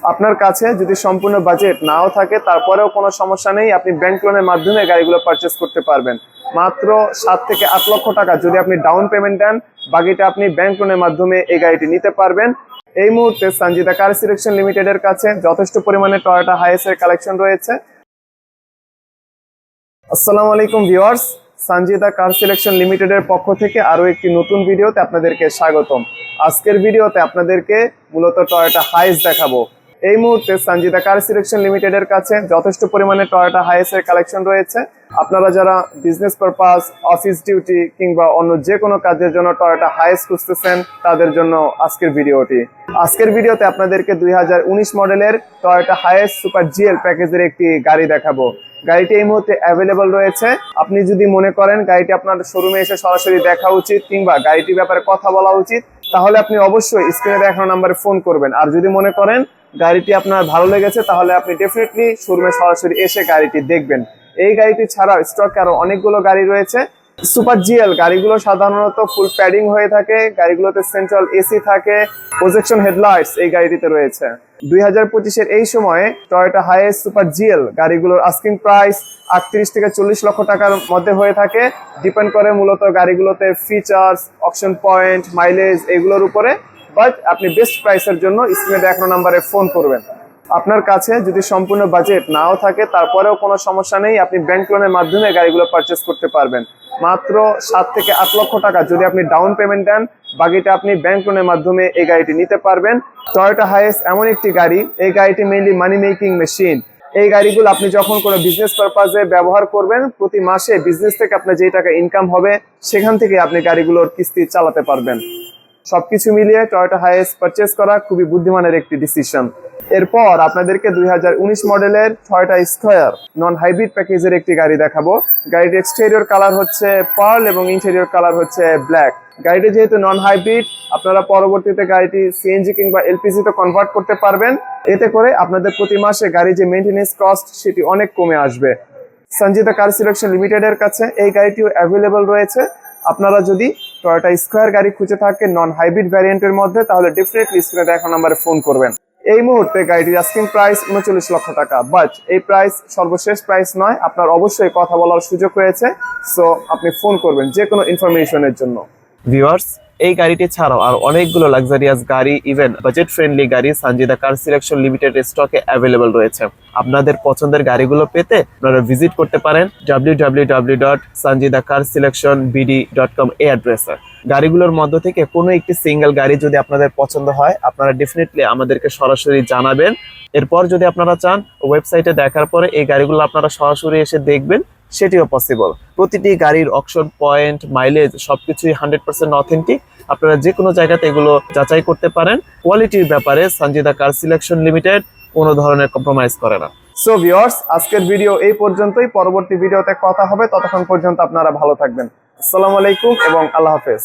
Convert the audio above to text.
আপনার কাছে যদি সম্পূর্ণ বাজেট নাও থাকে, তারপরেও কোনো সমস্যা নেই, আপনি ব্যাংক লোনের মাধ্যমে গাড়িগুলো পারচেস করতে পারবেন। মাত্র সাত থেকে আট লক্ষ টাকা যদি আপনি ডাউন পেমেন্ট দেন, বাকিটা আপনি ব্যাংক লোনের মাধ্যমে এই গাড়িটি নিতে পারবেন। এই মুহূর্তে সঞ্জিতা কার সিলেকশন লিমিটেডের কাছে যথেষ্ট পরিমাণে টয়োটা হাইসের কালেকশন রয়েছে। আসসালামু আলাইকুম ভিউয়ার্স সঞ্জিতা কার সিলেকশন লিমিটেডের পক্ষ থেকে আরও একটি নতুন ভিডিওতে আপনাদেরকে স্বাগতম। আজকের ভিডিওতে আপনাদেরকে মূলত টয়োটা হাইস দেখাবো। এই মুহূর্তে সঞ্জিতা কার সিলেকশন লিমিটেডের কাছে যথেষ্ট পরিমাণে টয়োটা হাইসের কালেকশন রয়েছে। আপনারা যারা বিজনেস পারপাস অফিস ডিউটি কিংবা অন্য যে কোনো কাজের জন্য টয়োটা হাইস খুঁজতেছেন, তাদের জন্য আজকের ভিডিওটি। আজকের ভিডিওতে আপনাদেরকে দুই মডেলের টয়োটা হাইস সুপার জিএল প্যাকেজের একটি গাড়ি দেখাবো। গাড়িটি এই মুহূর্তে অ্যাভেলেবল রয়েছে। আপনি যদি মনে করেন গাড়িটি আপনার শোরুমে এসে সরাসরি দেখা উচিত কিংবা গাড়িটির ব্যাপারে কথা বলা উচিত তাহলে আপনি অবশ্যই স্ক্রিনে দেখানো নাম্বারে ফোন করবেন। আর যদি মনে করেন গাড়িটি আপনার ভালো লেগেছে, তাহলে আপনি ডেফিনেটলি শোরুমে সরাসরি এসে গাড়িটি দেখবেন। এই গাড়িটি ছাড়াও স্টকে আরও অনেকগুলো গাড়ি রয়েছে। সুপার জিএল গাড়িগুলো সাধারণত ফুল প্যাডিং হয়ে থাকে, গাড়িগুলোতে সেন্ট্রাল এসি থাকে প্রজেকশন হেডলাইটস এই গাড়িটিতে রয়েছে। দুই হাজার এই সময়ে Toyota Hiace super G L গাড়িগুলোর asking price আটত্রিশ থেকে চল্লিশ লক্ষ টাকার মধ্যে হয়ে থাকে। ডিপেন্ড করে মূলত গাড়িগুলোতে ফিচার্স অপশন পয়েন্ট মাইলেজ এগুলোর উপরে। বাট আপনি বেস্ট প্রাইসের জন্য স্ক্রিনে দেখানো নাম্বারে ফোন করবেন। আপনার কাছে যদি সম্পূর্ণ বাজেট নাও থাকে, তারপরেও কোনো সমস্যা নেই, আপনি ব্যাংক লোনের মাধ্যমে গাড়িগুলো পারচেস করতে পারবেন। মাত্র সাত থেকে আট লক্ষ টাকা যদি আপনি ডাউন পেমেন্ট দেন, বাকিটা আপনি ব্যাংক লোনের মাধ্যমে এই গাড়িটি নিতে পারবেন। টয়োটা হাইয়েস্ট এমন একটি গাড়ি, এই গাড়িটি মেইনলি মানি মেকিং মেশিন এই গাড়িগুলো আপনি যখন কোনো বিজনেস পারপাজে ব্যবহার করবেন, প্রতি মাসে বিজনেস থেকে আপনার যেই টাকা ইনকাম হবে, সেখান থেকে আপনি গাড়িগুলোর কিস্তি চালাতে পারবেন। সবকিছু মিলিয়ে টয়োটা হাইয়েস্ট পারচেস করা খুবই বুদ্ধিমানের একটি ডিসিশন এরপর আপনাদেরকে দুই হাজার উনিশ মডেলের ছয়টা স্কোয়ার নন হাইব্রিড প্যাকেজের একটি গাড়ি দেখাবো। গাড়ির এক্সটেরিয়র কালার হচ্ছে পার্ল এবং ইন্টেরিয়র কালার হচ্ছে ব্ল্যাক গাড়িটি যেহেতু নন হাইব্রিড আপনারা পরবর্তীতে গাড়িটি সিএনজি কিংবা এলপিজি তে কনভার্ট করতে পারবেন। এতে করে আপনাদের প্রতি মাসে গাড়ি যে মেনটেনেন্স কস্ট সেটি অনেক কমে আসবে। সঞ্জিতা কার সিলেকশন লিমিটেডের কাছে এই গাড়িটিও অ্যাভেলেবল রয়েছে। আপনারা যদি টয়োটা স্কোয়ার গাড়ি খুঁজে থাকেন নন হাইব্রিড ভ্যারিয়েন্টের মধ্যে, তাহলে ডেফিনেটলি স্ক্রিনে দেখা নাম্বারে ফোন করবেন। এই মুহূর্তে গাড়িটির আস্কিং প্রাইস উনচল্লিশ লক্ষ টাকা। বাট এই প্রাইস সর্বশেষ প্রাইস নয়, আপনার অবশ্যই কথা বলার সুযোগ রয়েছে। সো আপনি ফোন করবেন যে কোনো ইনফরমেশনের জন্য। ভিউয়ার্স এই গাড়িটি ছাড়াও আর অনেকগুলো লাক্সারিয়াস গাড়ি ইভেন বাজেট ফ্রেন্ডলি গাড়ি সানজিদা কার সিলেকশন লিমিটেড স্টকে অ্যাভেলেবল রয়েছে। আপনাদের পছন্দের গাড়িগুলো পেতে আপনারা ভিজিট করতে পারেন W W W dot car selection B D dot com এই অ্যাড্রেসে গাড়িগুলোর মধ্য থেকে কোনো একটি সিঙ্গেল গাড়ি যদি আপনাদের পছন্দ হয়, আপনারা ডেফিনেটলি আমাদেরকে সরাসরি জানাবেন। এরপর যদি আপনারা চান ওয়েবসাইটে দেখার পরে এই গাড়িগুলো আপনারা সরাসরি এসে দেখবেন। সেটিও পসিবল প্রতিটি গাড়ির অকশন পয়েন্ট মাইলেজ সবকিছুই হান্ড্রেড পার্সেন্ট অথেন্টিক আপনারা যে কোনো জায়গাতে এগুলো যাচাই করতে পারেন। কোয়ালিটির ব্যাপারে সঞ্জিদা কার সিলেকশন লিমিটেড কোনো ধরনের কম্প্রোমাইজ করে না। সো ভিওর্স আজকের ভিডিও এই পর্যন্তই। পরবর্তী ভিডিওতে কথা হবে। ততক্ষণ পর্যন্ত আপনারা ভালো থাকবেন। আসসালামু আলাইকুম এবং আল্লাহ হাফেজ।